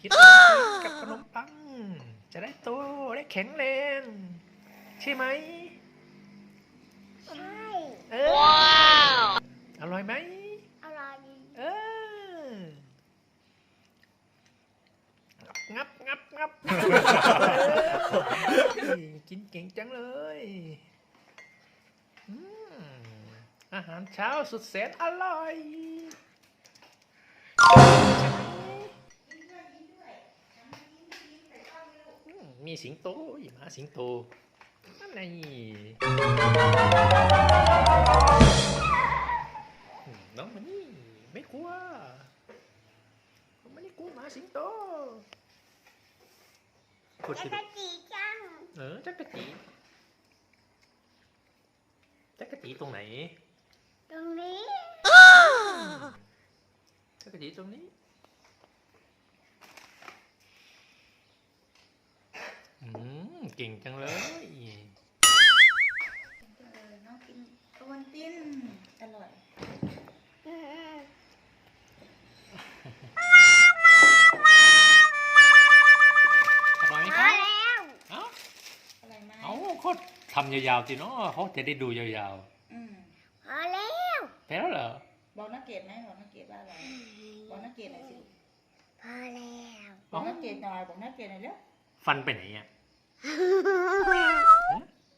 กินกับขนมปัง จะได้โตได้แข็งแรงใช่ไหมใช่เอออร่อยไหมอร่อยเอองับงับงับงับเออกินเก่งจังเลยอืมอาหารเช้าสุดแสนอร่อย มมีสิงโตอีหมาสิงโตนั่นไงอืมน้องมันนี่ไม่กลัวมันไม่ได้กลัวหมาสิงโตพูดจัสิกรจีจังเออจักรจีจักรจีตรงไหน ตรงนี้จักรจีตรงนี้อืม เก่งจังเลยเลยน้องกินตะวันตินอร่อยอืมอร่อยไหมพคอรับแล้วเอ้าอร่อยไหมเอาเขาทำยาวๆสิเนาะเขาจะได้ดูยาวอืมพอแล้วๆแพ้แล้วเหรอบอกนักเกดไหมบอกนักเกดว่าอะไรบอกนักเกดหน่อยสิพอแล้วบอกนักเกดหน่อยบอกนักเกดหน่อยเร็วฟันไปไหนอะ บ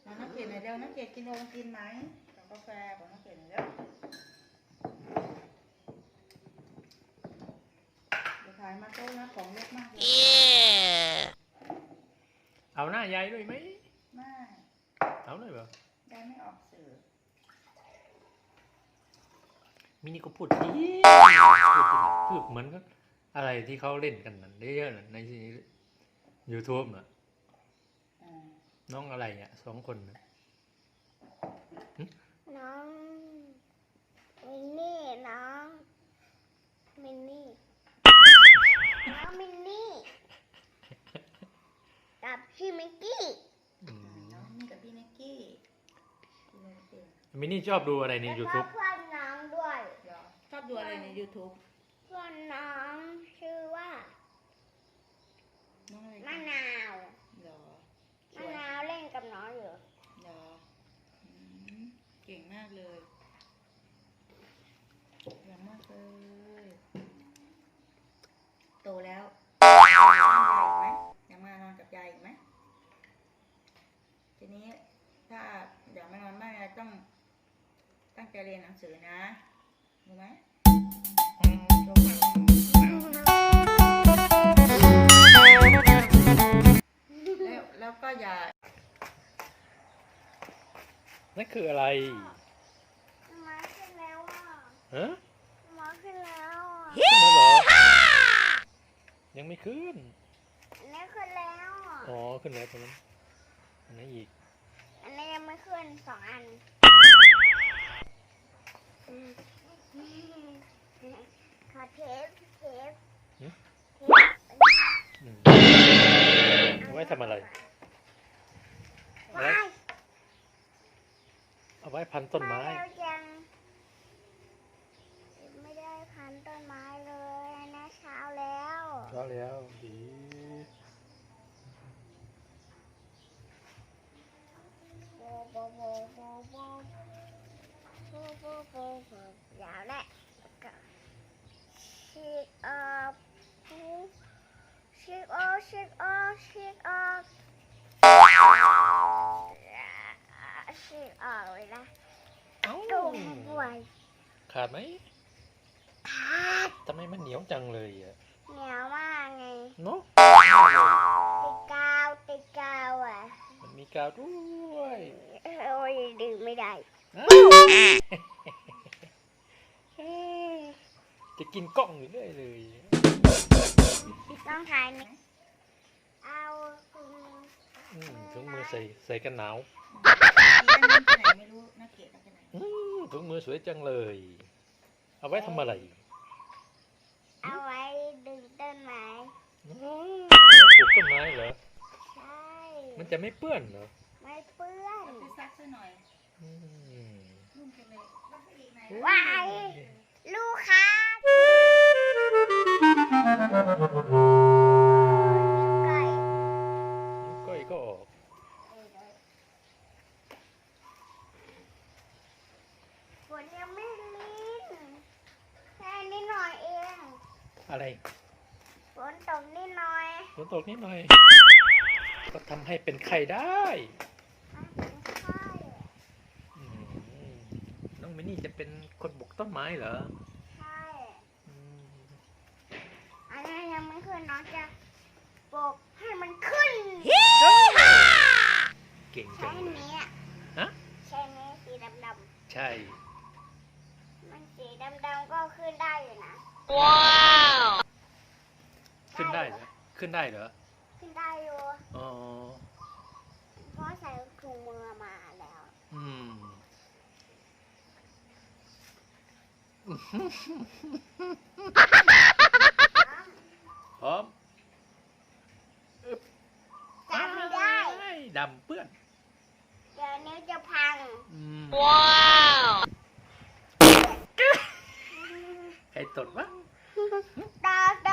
อกนักเกดหน่อยเร็วนักเกดกินโอวัลตินไหมกับกาแฟบอกนักเกดหน่อยเร็วเดี๋ยวถ่ายมาโต๊ะนะของเล็กมากเลยเอาหน้ายายด้วยไหม ไม่เอาเลยเหรอ ได้ไม่ออกสื่อมินี่ก็พูดดีพูดดีพูดเหมือนกับอะไรที่เขาเล่นกันนั่นเยอะๆน่ะในยูทูบน่ะอ่า น้องอะไรอะสองคนน่ะน้องมินนี่น้องมินนี่น้องมินนี่กับพี่มิกกี้อืมน้องนี่กับพี่นิกกี้กินโอวัลตินมินี่ชอบดูอะไรใน แล้วก็ YouTube เพื่อนน้องด้วยเหรอชอบดูอะไรใน YouTube เพื่อนน้องชื่อว่าน้องอะไรมะคะนาว เหรอส มะ วย นาวเล่นกับน้องอยู่ เหรออืมเก่งมากเลยเก่งมากเลยโตแล้วอยากมานอนกับยายอีกไหมทีนี้ถ้าอยากมานอนบ้านยายต้องตั้งใจเรียนหนังสือนะรู้ไหมแล้วแล้วก็อย่านั่นคืออะไร มาขึ้นแล้วอะ ฮะมาขึ้นแล้วอะขึ้นแล้วเหรอยังไม่ขึ้น อันนี้ขึ้นแล้วอะอ๋อ ขึ้นแล้วตรงนั้นอันนั้นอีก อันนี้ยังไม่ขึ้นสองอันขอเทปเทปเทปอืม เอาไว้ทำอะไร เอาไว้ว้ายเอาไว้พันต้นไม้าแล้วยั แล้วดีแล้วแหละก็ชิกออกชิกออกชิกออกชิกออกชิกออกเลยนะดูบ่อยขาดไหมขาดทำไมมันเหนียวจังเลยอ่ะ เหนียวมากไงเนาะติดกาวติดกาวอะ มันมีกาวด้วยโอ้ยดื่มไม่ได้อ้าวเอ๊ะจะกินกล้องอยู่เรื่อยเลยต้องถ่ายไหมเอาคุณอืมถุงมือใส่ใส่กันหนาวอีกอันนึงไปไหนไม่รู้น่าเกลียดเอาไปไหนอืมถุงมือสวยจังเลย เอาไว้ทำอะไร มันจะไม่เปื้อนเหรอไม่เปื้อนไปซักซะหน่อยว้วไหวลูกค้าไก่นิ้ก้ก็ฝนยังไม่ลินแค่นิดหน่อยเองอะไรฝนตกนิดหน่อยฝนตกนิดหน่อย ก็ทำให้เป็นไข่ได้มันเป็นไข้อืมน้องมินี่จะเป็นคนบุกต้นไม้เหรอใช่อืมอันนี้ยังไม่ขึ้นน้องจะปลุกให้มันขึ้นเก่งใช้จังเลยนี้อะฮะ ใช้นี้สีดำใช่ๆมันสีดำๆก็ขึ้นได้อยู่นะ ขึ้นได้เหรอ ขึ้นได้เหรอ ขึ้นได้อยู่อ๋อ เพราะใส่ถุงมือมาแล้ว อืม พร้อมจำไม่ได้ อ้ายดำเปื้อน เดี๋ยวนิ้วจะพังอืมใครตดวะ ตาตาตา